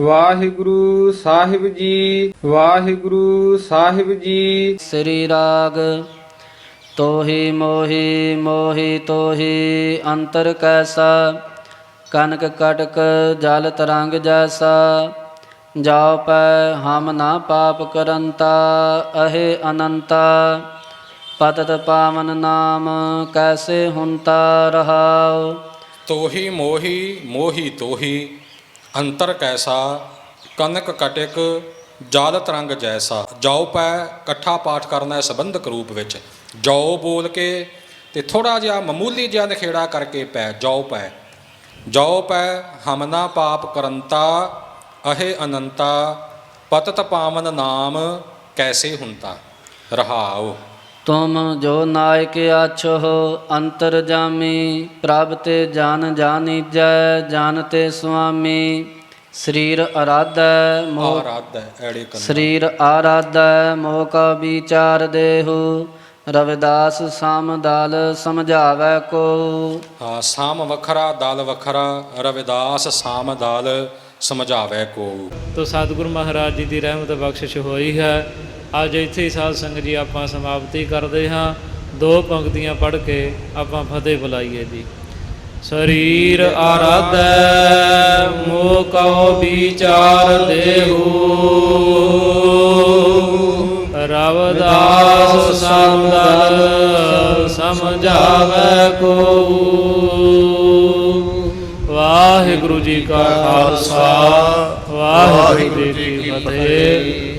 ਵਾਹਿਗੁਰੂ ਸਾਹਿਬ ਜੀ ਵਾਹਿਗੁਰੂ ਸਾਹਿਬ ਜੀ। ਸ੍ਰੀ ਰਾਗ ਤੋਹੀ ਮੋਹੀ ਮੋਹੀ ਤੋਹੀ ਅੰਤਰ ਕੈਸਾ ਕਨਕ ਕਟਕ ਜਲ ਤਰੰਗ ਜੈਸਾ। ਜਾਉ ਪੈ ਹਮ ਨਾ ਪਾਪ ਕਰੰਤਾ ਅਹੇ ਅਨੰਤਾ। ਪਤਤ ਪਾਵਨ ਨਾਮ ਕੈਸੇ ਹੁੰਤਾ ਰਹਾਉ। ਤੋਹੀ ਮੋਹੀ ਮੋਹੀ ਤੋਹੀ ਅੰਤਰ ਕੈਸਾ ਕਨਕ ਕਟਿਕ ਜਲ ਤਰੰਗ ਜੈਸਾ। ਜਾਉ ਪੈ, ਇਕੱਠਾ ਪਾਠ ਕਰਨਾ ਹੈ ਸੰਬੰਧਕ ਰੂਪ ਵਿੱਚ। ਜਾਉ ਬੋਲ ਕੇ ਤੇ ਥੋੜਾ ਜਿਹਾ ਮਾਮੂਲੀ ਜਿਹਾ ਨਖੇੜਾ ਕਰਕੇ ਪੈ, ਜਾਉ ਪੈ। ਜਾਉ ਪੈ, ਹਮਨਾ ਪਾਪ ਕਰੰਤਾ, ਅਹੇ ਅਨੰਤਾ, ਪਤਤ ਪਾਵਨ ਨਾਮ, ਕੈਸੇ ਹੁੰਤਾ। ਰਹਾਉ। ਤੁਮ ਜੋ ਨਾਇਕ ਆਛੋ ਅੰਤਰ ਜਾਮੀ ਪ੍ਰਭ ਤੇ ਜਨ ਜਾਨੀਜੈ ਜਨ ਤੇ ਸੁਆਮੀ। ਸਰੀਰ ਅਰਾਧੈ ਮੋਹ ਆਰਾਧ ਐੜੇ ਕੰਨ। ਸਰੀਰ ਆਰਾਧੈ ਮੋਹ ਕਾ ਵਿਚਾਰ ਦੇਹੁ। ਰਵਿਦਾਸ ਸਮਦਲ ਸਮਝਾਵੈ ਕੋ। ਹਾਂ ਸਾਮ ਵੱਖਰਾ ਦਲ ਵੱਖਰਾ ਰਵਿਦਾਸ ਸਾਮ ਦਲ ਸਮਝਾਵੇ ਕੋ। ਤੋ ਸਤਿਗੁਰੂ ਮਹਾਰਾਜ ਜੀ ਦੀ ਰਹਿਮਤ ਬਖਸ਼ਿਸ਼ ਹੋਈ ਹੈ। ਅੱਜ ਇੱਥੇ ਹੀ ਸਾਧ ਸੰਗਤ ਜੀ ਆਪਾਂ ਸਮਾਪਤੀ ਕਰਦੇ ਹਾਂ। ਦੋ ਪੰਕਤੀਆਂ ਪੜ੍ਹ ਕੇ ਆਪਾਂ ਫਤਿਹ ਬੁਲਾਈਏ ਜੀ। ਸਰੀਰ ਆਰਾਧੈ, ਮੋਹ ਕਉ ਵਿਚਾਰ ਦੇਹੂ। ਰਵਦਾਸ ਸੰਦਲ ਸਮਝਾਵੇ ਕੋ ਵਾਹਿਗੁਰੂ ਜੀ ਕਾ ਖਾਲਸਾ, ਵਾਹਿਗੁਰੂ ਜੀ ਕੀ ਫਤਿਹ।